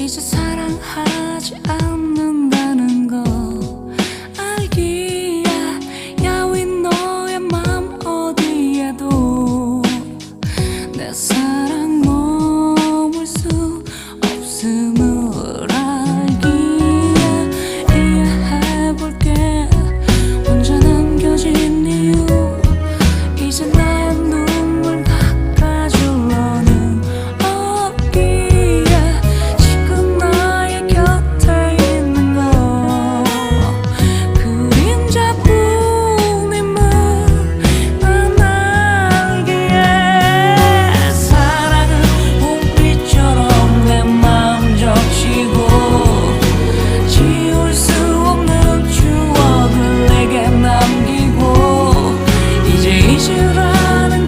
이제 사랑하지 않는다는 거 알기야. 야위 너의 맘 어디에도. 내 사랑